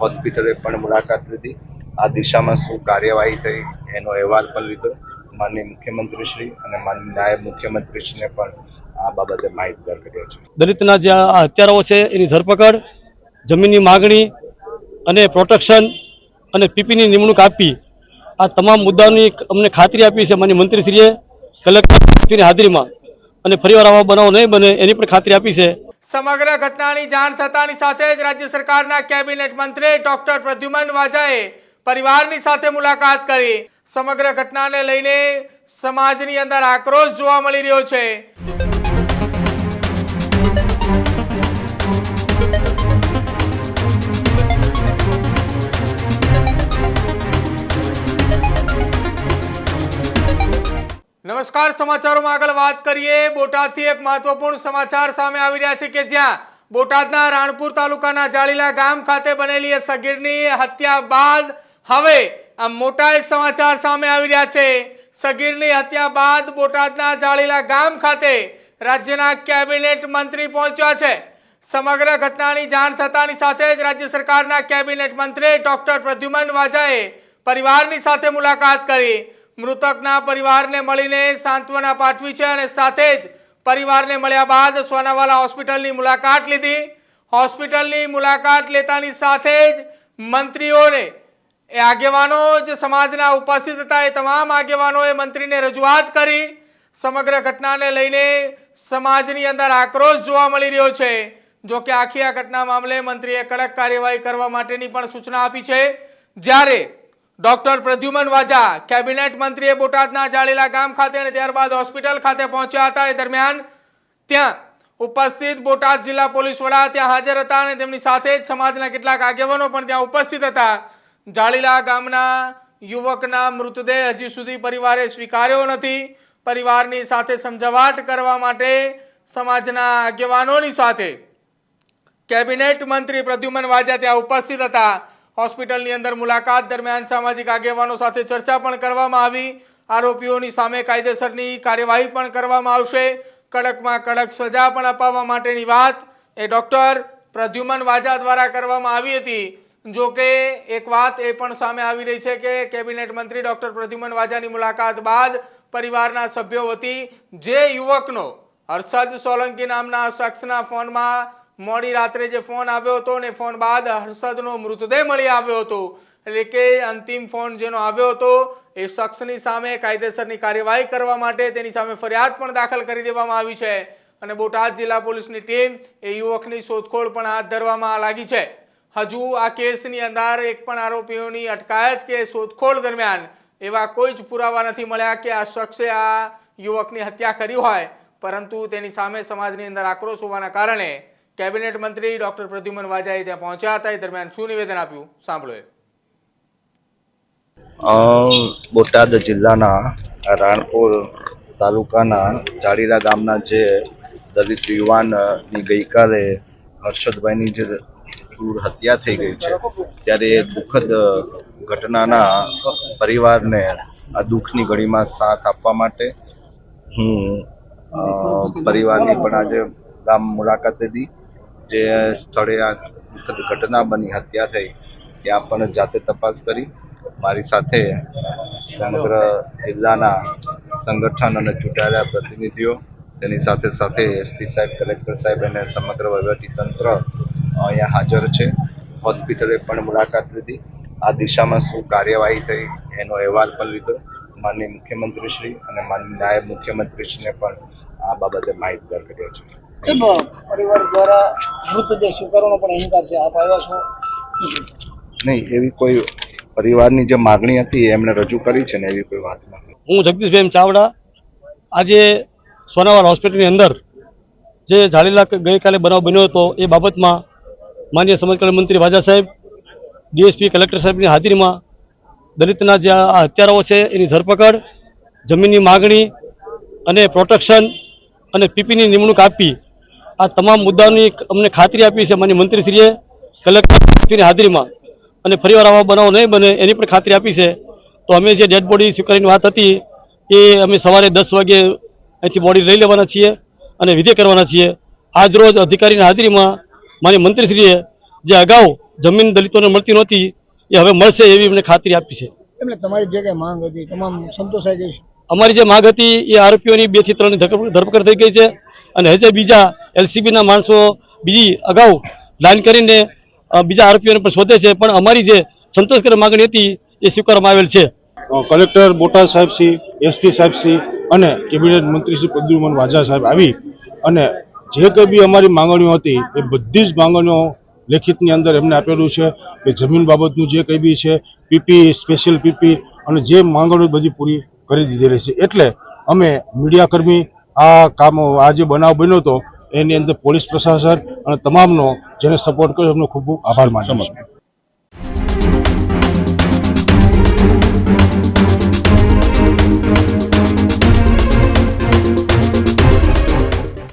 હોસ્પિટલે પણ મુલાકાત લીધી. આ દિશામાં શું કાર્યવાહી થઈ એનો અહેવાલ પણ લીધો. માનનીય મુખ્યમંત્રીશ્રી અને માનનીય નાયબ મુખ્યમંત્રીશ્રીને પણ આ બાબતે માહિતગાર કર્યા છે. દલિતના જે હત્યારાઓ છે, એની ધરપકડ, જમીનની માગણી અને પ્રોટેક્શન અને પીપીની નિમણૂક આપી આ તમામ મુદ્દાઓની અમને ખાતરી આપી છે માન્ય મંત્રીશ્રીએ. કલેક્ટરની હાજરીમાં અને ફરીવાર આવા બનાવો નહીં બને એની પણ ખાતરી આપી છે. સમગ્ર ઘટનાની જાણ થતાની સાથે જ રાજ્ય સરકારના કેબિનેટ મંત્રી ડોક્ટર પ્રદ્યુમન વાજાએ પરિવારની સાથે મુલાકાત કરી. સમગ્ર ઘટનાને લઈને સમાજની અંદર આક્રોશ જોવા મળી રહ્યો છે. નમસ્કાર, સમાચારોમાં આગળ વાત કરીએ. બોટાદથી એક મહત્વપૂર્ણ સમાચાર સામે આવી રહ્યા છે કે જ્યાં બોટાદના રાણપુર તાલુકાના જાળીલા ગામ ખાતે બનેલી સગીરની હત્યા બાદ હવે આ મોટા સમાચાર સામે આવી રહ્યા છે. સગીરની હત્યા બાદ બોટાદના જાળીલા ગામ ખાતે રાજ્યના કેબિનેટ મંત્રી પહોંચ્યા છે. સમગ્ર ઘટનાની જાણ થતાની સાથે જ રાજ્ય સરકારના કેબિનેટ મંત્રી ડોક્ટર પ્રદ્યુમન વાજાએ પરિવારની સાથે મુલાકાત કરી. મૃતકના પરિવારને મળીને સાંત્વના પાઠવી છે અને સાથે જ પરિવારને મળ્યા બાદ સોનાવાલા હોસ્પિટલની મુલાકાત લીધી. હોસ્પિટલની મુલાકાત લેતાની સાથે જ મંત્રીઓને એ આગેવાનો જે સમાજના ઉપસ્થિત હતા એ તમામ આગેવાનોએ મંત્રીને રજૂઆત કરી. સમગ્ર ઘટનાને લઈને સમાજની અંદર આક્રોશ જોવા મળી રહ્યો છે. જો કે આખી આ ઘટના મામલે મંત્રીએ કડક કાર્યવાહી કરવા માટેની પણ સૂચના આપી છે. જ્યારે ડોક્ટર પ્રદ્યુમન વાજા કેબિનેટ મંત્રીએ બોટાદના જાળીલા ગામ ખાતે અને ત્યારબાદ હોસ્પિટલ ખાતે પહોંચ્યા હતા. એ દરમિયાન ત્યાં ઉપસ્થિત બોટાદ જિલ્લા પોલીસ વડા ત્યાં હાજર હતા અને તેમની સાથે જ સમાજના કેટલાક આગેવાનો પણ ત્યાં ઉપસ્થિત હતા. જાળીલા ગામના યુવકના મૃતદેહ હજી સુધી પરિવારે સ્વીકાર્યો નથી. પરિવારની સાથે સમજાવટ કરવા માટે સમાજના આગેવાનોની સાથે કેબિનેટ મંત્રી પ્રદ્યુમન વાજા ત્યાં ઉપસ્થિત હતા. હોસ્પિટલની અંદર મુલાકાત દરમિયાન સામાજિક આગેવાનો સાથે ચર્ચા પણ કરવામાં આવી. આરોપીઓની સામે કાયદેસરની કાર્યવાહી પણ કરવામાં આવશે. કડકમાં કડક સજા પણ અપાવવા માટેની વાત એ ડૉક્ટર પ્રદ્યુમન વાજા દ્વારા કરવામાં આવી હતી. જો કે એક વાત એ પણ સામે આવી રહી છે કે કેબિનેટ મંત્રી ડૉક્ટર પ્રદ્યુમન વાજાની મુલાકાત બાદ પરિવારના સભ્યો વતી જે યુવકનો હર્ષદ સોલંકી નામના શખ્સના ફોનમાં મોડી રાત્રે જે ફોન આવ્યો હતો ને ફોન બાદ હર્ષદનો મૃતદેહ મળી આવ્યો હતો. એટલે કે અંતિમ ફોન જેનો આવ્યો હતો, એ શખ્સની સામે કાયદેસરની કાર્યવાહી કરવા માટે તેની સામે ફરિયાદ પણ દાખલ કરી દેવામાં આવી છે. અને બોટાદ જિલ્લા પોલીસની ટીમ એ યુવકની શોધખોળ પણ હાથ ધરવામાં લાગી છે. હજુ આ કેસની અંદર એક પણ આરોપીઓની અટકાયત કે શોધખોળ દરમિયાન એવા કોઈ જ પુરાવા નથી મળ્યા કે આ શખ્સે આ યુવકની હત્યા કરી હોય. પરંતુ તેની સામે સમાજની અંદર આક્રોશ હોવાના કારણે કેબિનેટ મંત્રી ડોક્ટર પ્રદ્યુમન વાજાએ ત્યાં પહોંચ્યા હતા. એ દરમિયાન શું નિવેદન આપ્યું? સાંભળો એ. બોટાદ જિલ્લાના રાણપુર તાલુકાના ચાડીરા ગામના જે દલિત યુવાનની ગઈકાલે હર્ષદભાઈની જે ક્રૂર હત્યા થઈ ગઈ છે, ત્યારે એ દુઃખદ ઘટનાના પરિવારને આ દુઃખની ઘડીમાં સાથ આપવા માટે હું પરિવારની પણ આજે ગામ મુલાકાત લીધી જે સ્થળે આ દુઃખદ ઘટના બની, હત્યા થઈ, ત્યાં પણ જાતે તપાસ કરી. મારી સાથે સમગ્ર જિલ્લાના સંગઠન અને ચૂંટાયેલા પ્રતિનિધિઓ, તેની સાથે સાથે એસપી સાહેબ, કલેક્ટર સાહેબ અને સમગ્ર તંત્ર અહીંયા હાજર છે. હોસ્પિટલે પણ મુલાકાત લીધી. આ દિશામાં શું કાર્યવાહી થઈ, એનો અહેવાલ પણ લીધો. માનનીય મુખ્યમંત્રીશ્રી અને માનનીય નાયબ મુખ્યમંત્રીશ્રીને પણ આ બાબતે માહિતગાર કર્યા છે. પરિવાર દ્વારા મૃત જે સ્વીકારવાનો પણ અહંકાર છે આપ આવ્યા છો? નહીં એવી કોઈ પરિવારની જે માગણી હતી એ એમણે રજૂ કરી છે ને એવી કોઈ વાત નથી. હું જગદીશભાઈ ચાવડા આજે સોનાવાલ હોસ્પિટલની અંદર જે જાળીલા ગઈકાલે બનાવ બન્યો હતો એ બાબતમાં માન્ય સમાજ કલ્યાણ મંત્રી વાજા સાહેબ ડીએસપી કલેક્ટર સાહેબની હાજરીમાં દલિતના જે આ હત્યારાઓ છે એની ધરપકડ જમીનની માગણી અને પ્રોટેક્શન અને પીપીની નિમણૂક આપી આ તમામ મુદ્દાઓની અમને ખાતરી આપી છે માન્ય મંત્રીશ્રીએ કલેક્ટરની હાજરીમાં. અને ફરીવાર આવા બનાવો નહીં બને એની પણ ખાતરી આપી છે. તો અમે જે ડેડ બોડી સ્વીકારીની વાત હતી એ અમે સવારે દસ વાગે અહીંથી બોડી લઈ લેવાના છીએ અને વિધે કરવાના છીએ. આજ રોજ અધિકારીની હાજરીમાં માન્ય મંત્રીશ્રીએ જે અગાઉ જમીન દલિતોને મળતી નહોતી એ હવે મળશે એવી અમને ખાતરી આપી છે. એટલે તમારી જે કંઈ માંગ હતી તમામ સંતોષાઈ ગઈ છે? અમારી જે માંગ હતી એ આરોપીઓની બેથી ત્રણ ધરપકડ થઈ ગઈ છે. અને હજે બીજા એલસીબીના માણસો બીજી અગાઉ લાઈન કરીને બીજા આરોપીઓને પણ શોધે છે. પણ અમારી જે સંતોષકારક માંગણી હતી એ સ્વીકારવામાં આવેલ છે. કલેક્ટર બોટાદ સાહેબ શ્રી એસપી સાહેબ શ્રી અને કેબિનેટ મંત્રી શ્રી પ્રદ્યુમન વાજા સાહેબ આવી અને જે કંઈ બી અમારી માંગણીઓ હતી એ બધી જ માંગણીઓ લેખિતની અંદર એમને આપેલું છે કે જમીન બાબતનું જે કંઈ બી છે, પીપી, સ્પેશિયલ પીપી અને જે માંગણીઓ બધી પૂરી કરી દીધેલી છે. એટલે અમે મીડિયાકર્મી આ કામ, આ જે બનાવ બન્યો હતો એની અંદર પોલીસ પ્રશાસન અને તમામનો જેને સપોર્ટ કર્યો એમનો ખૂબ ખૂબ આભાર માનું